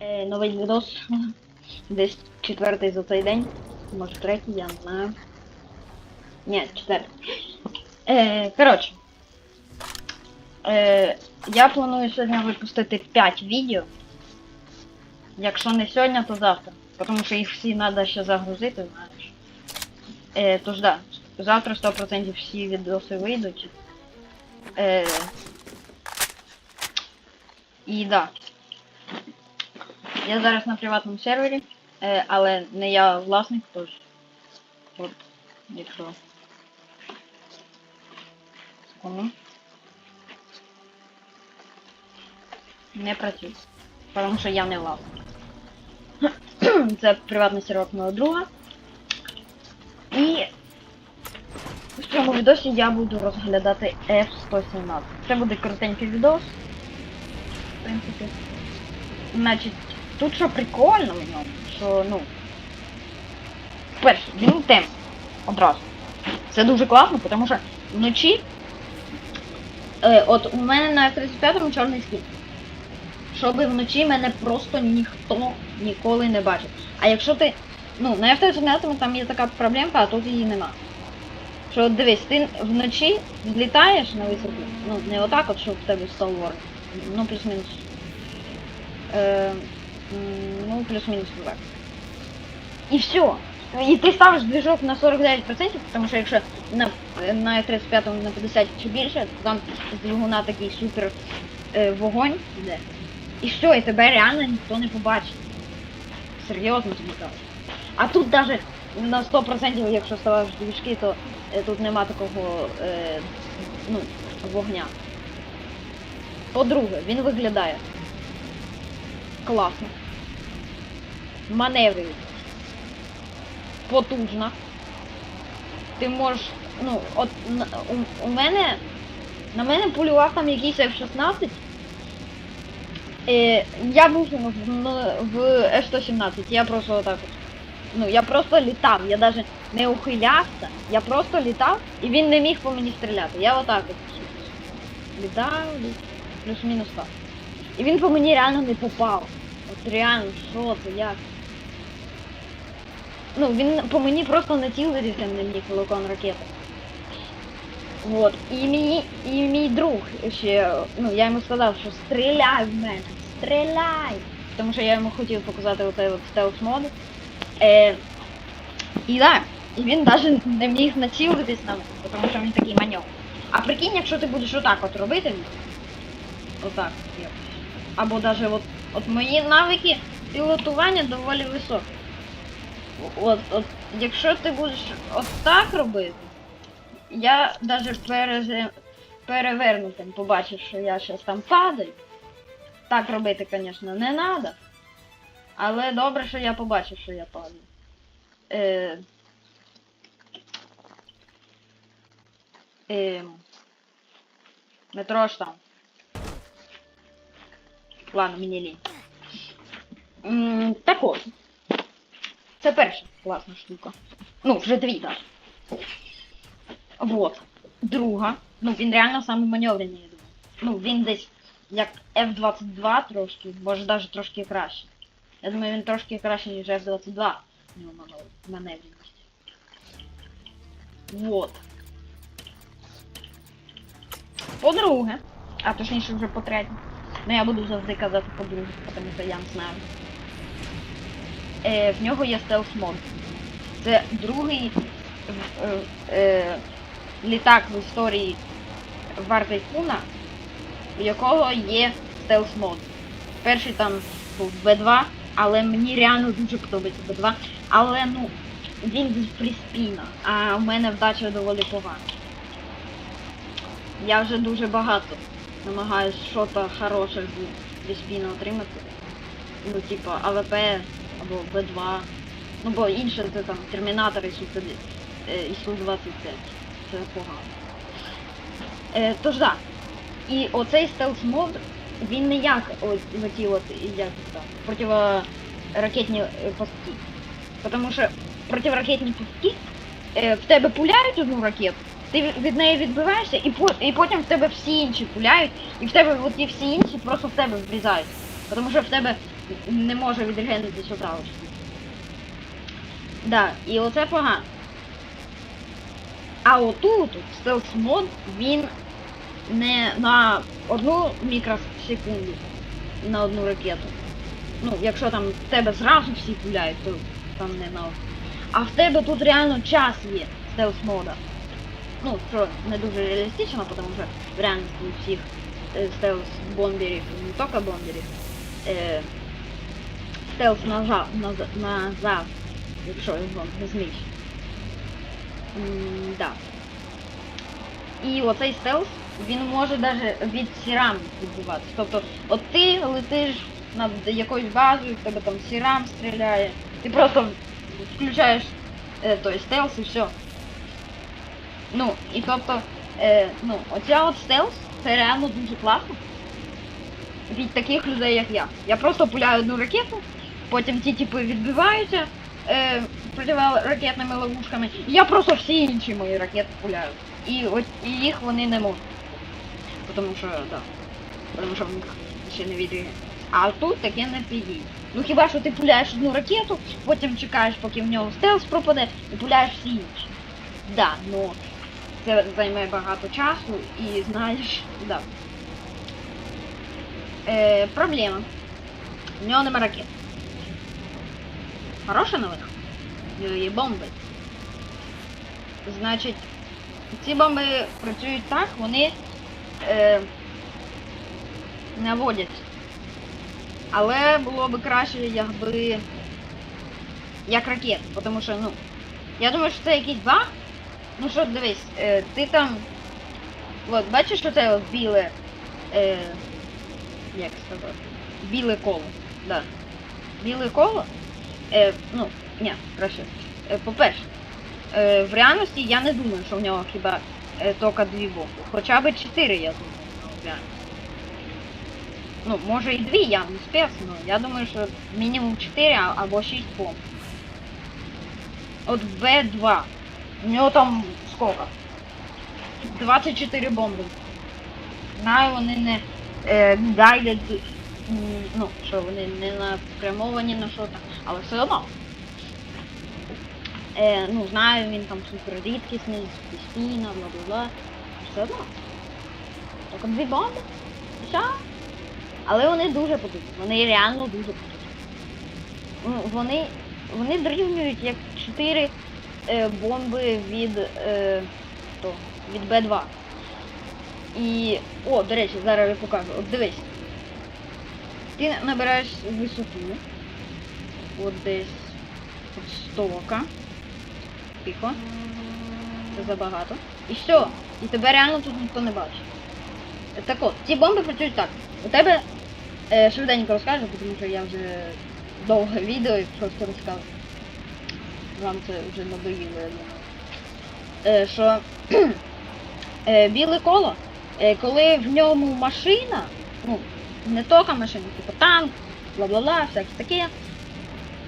Е, новий відос. Десь четвертий за цей день. Може третій, я не знаю. Ні, четвертий. Е, коротше. Е, я планую сьогодні випустити 5 відео. Якщо не сьогодні, то завтра. Тому що їх всі треба ще загрузити, знаєш. Е, тож да, завтра 100% всі відоси вийдуть. Е, і да. Я зараз на приватному сервері, е, але не я власник, тож. От, якщо. Секунду. Не працює. Тому що я не власник. Це приватний сервер мого друга. І в цьому відосі я буду розглядати F-117. Це буде коротенький відос. В принципі. Значить, тут що прикольно в ньому, що, ну. Перше, він темний. Одразу. Це дуже класно, тому що вночі. Е, от у мене на F-35 чорний скін. Щоб вночі мене просто ніхто ніколи не бачив. А якщо ти. Ну, на F-35 там є така проблемка, а тут її нема. Що дивись, ти вночі злітаєш на висоту. Ну, не отак от, щоб в тебе став ворог. Ну, плюс-мінус. Е, ну, плюс-мінус так. І все. І ти ставиш движок на 49%, тому що якщо на, на 35 на 50 чи більше, то там з двигуна такий супер е, вогонь йде. І все, і тебе реально ніхто не побачить. Серйозно тобі кажу. А тут навіть на 100%, якщо ставиш движки, то е, тут нема такого е, ну, вогня. По-друге, він виглядає класно. Маневрує. Потужно. Ти можеш. Ну, от у, у мене. На мене полював там якийсь F-16. Е, я був в, в F-117, я просто отак от. Ну, я просто літав, я навіть не ухилявся, я просто літав і він не міг по мені стріляти. Я отак от. Літав, плюс-мінус так. І він по мені реально не попав. От реально, що це, як? Ну, він по мені просто націлитися не міг великон ракети. Вот. І мій, і мій друг ще, ну, я йому сказав, що стріляй в мене, стріляй! Тому що я йому хотів показати оцей от стелс мод. Е, і да, і він навіть не міг націлитись на мене, тому що він такий маньок. А прикинь, якщо ти будеш отак от робити, отак, або навіть от, от мої навики пілотування доволі високі. От, от, якщо ти будеш от так робити, я навіть перезе... перевернутим побачив, що я щось там падаю. Так робити, звісно, не треба. Але добре, що я побачив, що я падаю. Е... Е... Метро ж там. Ладно, мені лінь. Так от. Це перша класна штука. Ну, вже дві, так. Вот. Друга. Ну, він реально саме маневрений, я думаю. Ну, він десь як F-22 трошки, може навіть трошки краще. Я думаю, він трошки краще, ніж F-22. У нього манев- маневреність. Вот. По-друге, а точніше вже по-третє. Ну я буду завжди казати по-друге, тому що я не знаю. Е, в нього є стелс мод. Це другий е, е, літак в історії Вар Тайфуна, у якого є стелс мод. Перший там був Б2, але мені реально дуже подобається Б2. Але ну, він приспіна, а у мене вдача доволі погана. Я вже дуже багато намагаюсь щось хороше з приспіна отримати. Ну, типа АВП або Б2. Ну, бо інше це там Термінатор е, і Су-25. Це погано. Е, тож да. І оцей стелс мод, він не як оті от як там, противоракетні е, пастки. Тому що противоракетні пастки е, в тебе пуляють одну ракету, ти від неї відбиваєшся, і, по, і потім в тебе всі інші пуляють, і в тебе от ті всі інші просто в тебе врізають. Тому що в тебе не може відрегенитись одразу. Да, і оце погано. А отут стелс мод він не на одну мікросекунду на одну ракету. Ну, якщо там в тебе зразу всі пуляють, то там не на. А в тебе тут реально час є стелс мода. Ну, що не дуже реалістично, тому що в реальності у всіх е, стелс бомберів, не тільки бомберів, е, стелс назад, назад, якщо його не знищить. Да. І оцей стелс, він може навіть від сірам відбуватися. Тобто, от ти летиш над якоюсь базою, в тебе там сірам стріляє, ти просто включаєш е, той стелс і все. Ну, і тобто, е, ну, оця от стелс, це реально дуже класно. Від таких людей, як я. Я просто пуляю одну ракету, потім ті типи відбиваються е, противоракетними ловушками, я просто всі інші мої ракети пуляю. І от і їх вони не можуть. Тому що, да. Тому що в них ще не відрігає. А тут таке не підійде. Ну хіба що ти пуляєш одну ракету, потім чекаєш, поки в нього стелс пропаде, і пуляєш всі інші. Да, ну це займе багато часу і знаєш, да. Е, проблема. В нього нема ракет. Хороша новина. В бомби. Значить, ці бомби працюють так, вони е, наводять. Але було б краще, якби як ракет, тому що, ну, я думаю, що це якийсь баг. Ну що, дивись, е, ти там. От, бачиш, що це біле. Е, як сказати? Біле коло. Да. Біле коло. Е, ну, ні, краще. Е, по-перше, е, в реальності я не думаю, що в нього хіба е, тільки дві бомби. Хоча б чотири, я думаю, в реальності. Ну, може і дві, я не спец, але я думаю, що мінімум 4 або 6 бомб. От В2. У нього там сколько? 24 бомби. Знаю, вони не е, м, ну, що вони не напрямовані на що там, але все одно. Е, ну, знаю, він там супер рідкісний, постійно, бла-бла-бла. Все одно. Тільки дві бомби. І все. Але вони дуже потужні. Вони реально дуже потужні. Ну, вони, вони дорівнюють як 4 е, бомби від, е, то, від Б2. І. О, до речі, зараз я покажу. От дивись. Ти набираєш висоту. От десь от стока. Тихо. Це забагато. І все. І тебе реально тут ніхто не бачить. Так от, ці бомби працюють так. У тебе е, швиденько розкажу, тому що я вже довге відео і просто розказую. Вам це вже надоїло, я думаю. Е, що е, біле коло, е, коли в ньому машина, ну, не тільки машина, типу танк, бла-бла-бла, всяке таке,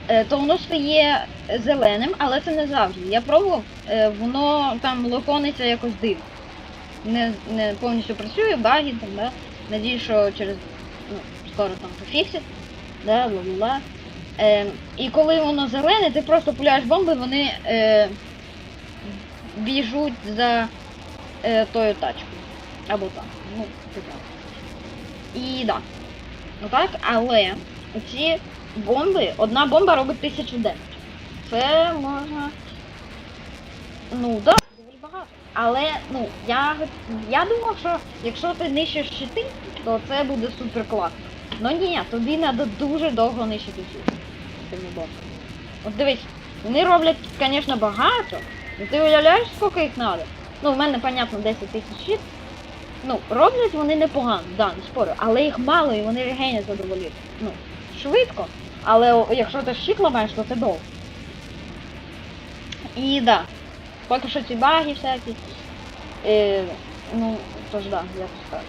е, то воно стає зеленим, але це не завжди. Я пробував, е, воно там локониться якось дивно. Не, не повністю працює, баги там, да. Надіюсь, що через ну, скоро там пофіксять, да, бла-бла-бла. Е, і коли воно зелене, ти просто пуляєш бомби, вони е, біжуть за е, тою тачкою. Або там. Ну, типа. І да. Ну так, але ці бомби, одна бомба робить тисячу демедж. Це можна. Ну да, доволі багато. Але ну, я, я думав, що якщо ти нищиш щити, то це буде супер класно. Ну ні, тобі треба дуже довго нищити щити цими бомбами. От дивись, вони роблять, звісно, багато, але ти уявляєш, скільки їх треба? Ну, в мене, понятно, 10 тисяч щит. Ну, роблять вони непогано, да, не спорю, але їх мало і вони регенять задоволі. Ну, швидко. Але якщо ти щит ламаєш, то це довго. І да. Поки що ці баги всякі. Е, ну, тож да, якось так.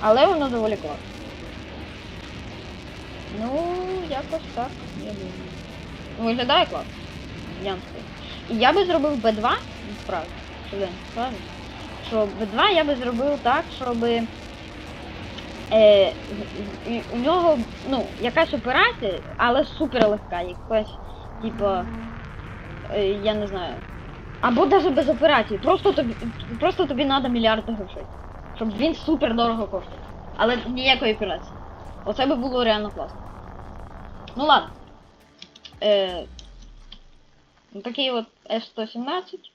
Але воно доволі класно. Ну, якось так, я думаю. Виглядає класно. Я не. І я би зробив Б2, насправді, швиденько скажу, що Б2 я би зробив так, щоб е, у нього, ну, якась операція, але супер легка, якась, типу, е, я не знаю. Або навіть без операції. Просто тобі, просто тобі треба мільярди грошей. Щоб він супер дорого коштує. Але ніякої операції. Оце би було реально класно. Ну ладно. Е, ну, такий от F-117.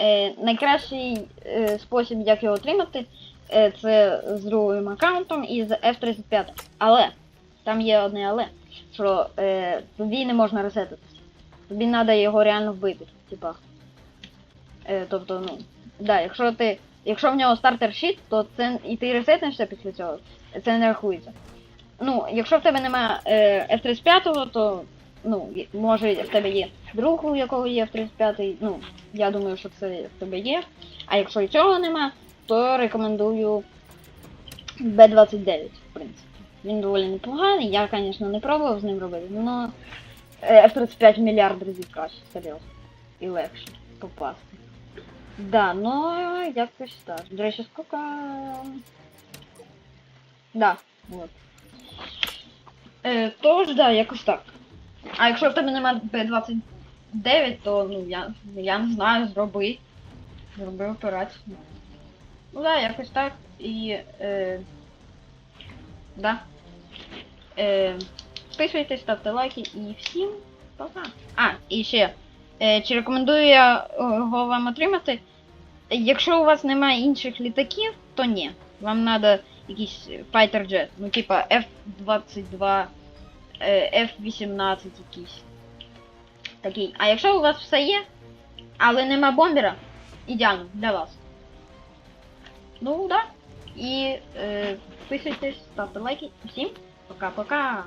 Е, найкращий е, спосіб, як його отримати, е, це з другим аккаунтом і з F-35. Але, там є одне але, що е, тобі не можна ресетитися. Тобі треба його реально вбити. Типа. Тобто, ну, да, якщо ти. Якщо в нього стартер щит, то це і ти ресетнешся після цього, це не рахується. Ну, якщо в тебе немає е, F-35, то ну, може в тебе є друг, у якого є F-35, ну, я думаю, що це в тебе є. А якщо і цього нема, то рекомендую B29, в принципі. Він доволі непоганий, я, звісно, не пробував з ним робити, але F-35 мільярд разів краще, серйозно. І легше попасти. Да, ну якось так. До речі, скільки. Да, от. Е, тож, да, якось так. А якщо в тебе немає П-29, то ну я, я не знаю, зроби. Зроби операцію. Ну да, якось так. І. Е, да. Е, підписуйтесь, ставте лайки і всім пока. А, і ще. Е, чи рекомендую я е, його вам отримати? Якщо у вас немає інших літаків, то ні. Вам треба якийсь fighter jet. Ну, типа F-22, е, F-18 якийсь. Такий. А якщо у вас все є, але нема бомбера, ідеально для вас. Ну, да. І е, підписуйтесь, ставте лайки. Всім пока-пока.